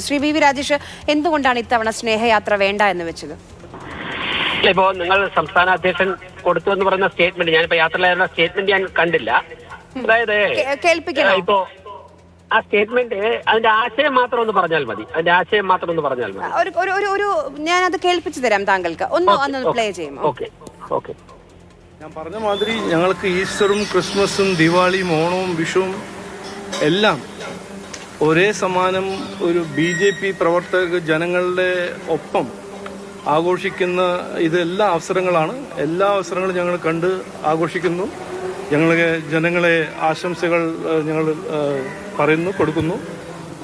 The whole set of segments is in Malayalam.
ശ്രീ വി വി രാജേഷ് എന്തുകൊണ്ടാണ് ഇത്തവണ സ്നേഹയാത്ര വേണ്ട എന്ന് വെച്ചത്? ഇപ്പോ നിങ്ങൾ സംസ്ഥാന അധ്യക്ഷൻ കൊടുത്തു എന്ന് പറയുന്ന സ്റ്റേറ്റ്മെന്റ് ഞാനിപ്പോ യാത്രയിലായിരുന്ന സ്റ്റേറ്റ്മെന്റ് ഞാൻ കണ്ടില്ല. അതായത് ഇപ്പോ ആ സ്റ്റേറ്റ്മെന്റ് അതിന്റെ ആശയം മാത്രം ഒന്ന് പറഞ്ഞാൽ മതി. അതിന്റെ ആശയം മാത്രം ഒന്ന് പറഞ്ഞാൽ മതി. ഒരു ഒരു ഞാൻ അത് കേൾപ്പിച്ചു തരാം താങ്കൾക്ക്. ഒന്ന് ഒന്ന് പ്ലേ ചെയ്യുമോ? Okay okay. ഞാൻ പറഞ്ഞ മാതിരി ഞങ്ങൾക്ക് ഈസ്റ്ററും ക്രിസ്മസും ദിവാളിയും ഓണവും വിഷുവും എല്ലാം ഒരേ സമാനം ഒരു ബി ജെ പി പ്രവർത്തക ജനങ്ങളുടെ ഒപ്പം ആഘോഷിക്കുന്ന ഇതെല്ലാ അവസരങ്ങളാണ്. എല്ലാ അവസരങ്ങളും ഞങ്ങൾ കണ്ട് ആഘോഷിക്കുന്നു. ഞങ്ങൾ ജനങ്ങളെ ആശംസകൾ ഞങ്ങൾ പറയുന്നു കൊടുക്കുന്നു.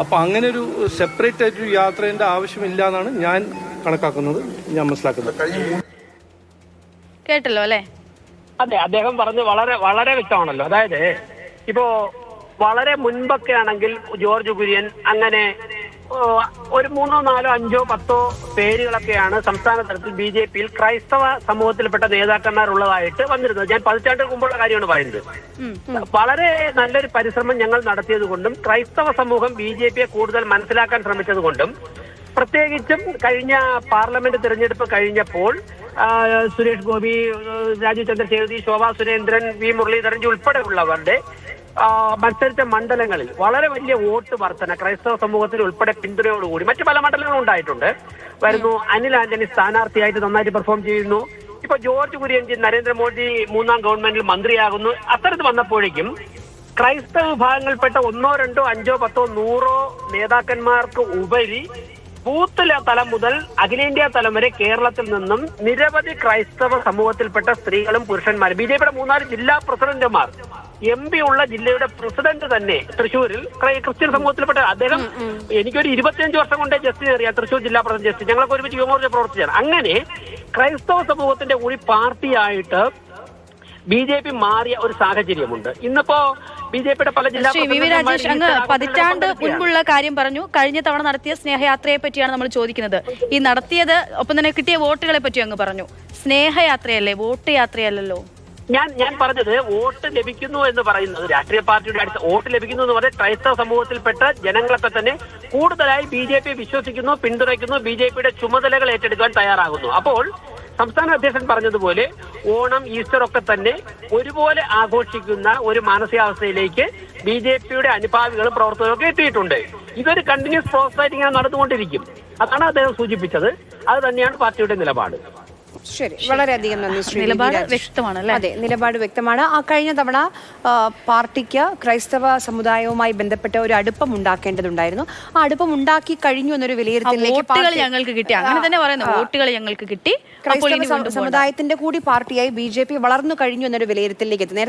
അപ്പോൾ അങ്ങനെ ഒരു സെപ്പറേറ്റ് ആയിട്ടൊരു യാത്രേന്റെ ആവശ്യമില്ല എന്നാണ് ഞാൻ കണക്കാക്കുന്നത് ഞാൻ മനസ്സിലാക്കുന്നത്. കേട്ടല്ലോ അല്ലേ? അതെ അദ്ദേഹം പറഞ്ഞ് വളരെ വളരെ വ്യക്തമാണല്ലോ. അതായത് ഇപ്പോ വളരെ മുൻപൊക്കെ ആണെങ്കിൽ ജോർജ് കുര്യൻ അങ്ങനെ ഒരു മൂന്നോ നാലോ അഞ്ചോ പത്തോ പേരുകളൊക്കെയാണ് സംസ്ഥാന തലത്തിൽ ബി ജെ പിയിൽ ക്രൈസ്തവ സമൂഹത്തിൽപ്പെട്ട നേതാക്കന്മാരുള്ളതായിട്ട് വന്നിരുന്നത്. ഞാൻ പതിറ്റാണ്ടുകൾ മുമ്പുള്ള കാര്യമാണ് പറയുന്നത്. വളരെ നല്ലൊരു പരിശ്രമം ഞങ്ങൾ നടത്തിയത് കൊണ്ടും ക്രൈസ്തവ സമൂഹം ബി ജെ പിയെ കൂടുതൽ മനസ്സിലാക്കാൻ ശ്രമിച്ചത് കൊണ്ടും പ്രത്യേകിച്ചും കഴിഞ്ഞ പാർലമെന്റ് തിരഞ്ഞെടുപ്പ് കഴിഞ്ഞപ്പോൾ സുരേഷ് ഗോപി രാജീവ് ചന്ദ്രശേഖരി ശോഭാ സുരേന്ദ്രൻ വി മുരളീധരൻ ഉൾപ്പെടെയുള്ളവരുടെ മത്സരിച്ച മണ്ഡലങ്ങളിൽ വളരെ വലിയ വോട്ട് വർധന ക്രൈസ്തവ സമൂഹത്തിൽ ഉൾപ്പെടെ പിന്തുണയോടുകൂടി മറ്റു പല മണ്ഡലങ്ങളും ഉണ്ടായിട്ടുണ്ട്. വരുന്നു അനിൽ ആന്റണി സ്ഥാനാർത്ഥിയായിട്ട് നന്നായിട്ട് പെർഫോം ചെയ്യുന്നു. ഇപ്പൊ ജോർജ് കുര്യൻജി നരേന്ദ്രമോദി മൂന്നാം ഗവൺമെന്റിൽ മന്ത്രിയാകുന്നു. അത്തരത്തിൽ വന്നപ്പോഴേക്കും ക്രൈസ്തവ വിഭാഗങ്ങളിൽപ്പെട്ട ഒന്നോ രണ്ടോ അഞ്ചോ പത്തോ നൂറോ നേതാക്കന്മാർക്ക് ഉപരി ബൂത്ത് തലം മുതൽ അഖിലേന്ത്യാ തലം വരെ കേരളത്തിൽ നിന്നും നിരവധി ക്രൈസ്തവ സമൂഹത്തിൽപ്പെട്ട സ്ത്രീകളും പുരുഷന്മാരും ബി ജെ പിയുടെ മൂന്നാൽ ജില്ലാ പ്രസിഡന്റുമാർ എം പി ഉള്ള ജില്ലയുടെ പ്രസിഡന്റ് തന്നെ തൃശ്ശൂരിൽ ക്രൈ- ക്രിസ്ത്യൻ സമൂഹത്തിൽപ്പെട്ട അദ്ദേഹം എനിക്കൊരു ഇരുപത്തിയഞ്ച് വർഷം കൊണ്ടേ ജസ്റ്റ് അറിയാം തൃശ്ശൂർ ജില്ലാ പ്രസിഡന്റ് ജസ്റ്റിസ്. ഞങ്ങളൊക്കെ ഒരുമിച്ച് യുവമോർച്ച പ്രവർത്തിച്ചാണ്. അങ്ങനെ ക്രൈസ്തവ സമൂഹത്തിന്റെ കൂടി പാർട്ടിയായിട്ട് ബി ജെ പി മാറിയ ഒരു സാഹചര്യമുണ്ട്. ഇന്നിപ്പോ ബി ജെ പിയുടെ പല ജില്ലാ ശ്രീ വി വി രാജേഷ് അങ്ങ് പതിറ്റാണ്ട് മുൻപുള്ള കാര്യം പറഞ്ഞു. കഴിഞ്ഞ തവണ നടത്തിയ സ്നേഹയാത്രയെ പറ്റിയാണ് നമ്മൾ ചോദിക്കുന്നത്. ഈ നടത്തിയത് ഒപ്പം തന്നെ കിട്ടിയ വോട്ടുകളെ പറ്റി അങ്ങ് പറഞ്ഞു. സ്നേഹയാത്രയല്ലേ? വോട്ട് യാത്രയല്ലല്ലോ? ഞാൻ ഞാൻ പറഞ്ഞത് വോട്ട് ലഭിക്കുന്നു എന്ന് പറയുന്നത് രാഷ്ട്രീയ പാർട്ടിയുടെ അടുത്ത് വോട്ട് ലഭിക്കുന്നു എന്ന് പറഞ്ഞാൽ ക്രൈസ്തവ സമൂഹത്തിൽപ്പെട്ട ജനങ്ങളൊക്കെ തന്നെ കൂടുതലായി ബി ജെ പി വിശ്വസിക്കുന്നു പിന്തുണയ്ക്കുന്നു ബി ജെ പിയുടെ ചുമതലകൾ ഏറ്റെടുക്കാൻ തയ്യാറാകുന്നു. അപ്പോൾ സംസ്ഥാന അധ്യക്ഷൻ പറഞ്ഞതുപോലെ ഓണം ഈസ്റ്റർ ഒക്കെ തന്നെ ഒരുപോലെ ആഘോഷിക്കുന്ന ഒരു മാനസികാവസ്ഥയിലേക്ക് ബി ജെ പിയുടെ അനുഭാവികളും പ്രവർത്തകരും ഒക്കെ എത്തിയിട്ടുണ്ട്. ഇതൊരു കണ്ടിന്യൂസ് പ്രോസസ് ആയിട്ട് ഇങ്ങനെ നടന്നുകൊണ്ടിരിക്കും. അതാണ് അദ്ദേഹം സൂചിപ്പിച്ചത്. അത് തന്നെയാണ് പാർട്ടിയുടെ നിലപാട്. ശരി. വളരെയധികം നന്ദി നിലപാട്. വ്യക്തമാണ് അതെ നിലപാട് വ്യക്തമാണ്. ആ കഴിഞ്ഞ തവണ പാർട്ടിക്ക് ക്രൈസ്തവ സമുദായവുമായി ബന്ധപ്പെട്ട ഒരു അടുപ്പം ഉണ്ടാക്കേണ്ടതുണ്ടായിരുന്നു. ആ അടുപ്പം ഉണ്ടാക്കി കഴിഞ്ഞു എന്നൊരു വിലയിരുത്തലേക്ക് വിലയിരുത്തലിലേക്ക് ഞങ്ങൾക്ക് കിട്ടി. അങ്ങനെ തന്നെ പറയുന്നു വോട്ടുകൾ ഞങ്ങൾക്ക് കിട്ടി. ക്രൈസ്തവ. സമുദായത്തിന്റെ കൂടി പാർട്ടിയായി ബി ജെ പി വളർന്നു കഴിഞ്ഞു എന്നൊരു വിലയിരുത്തലിലേക്ക് എത്തി.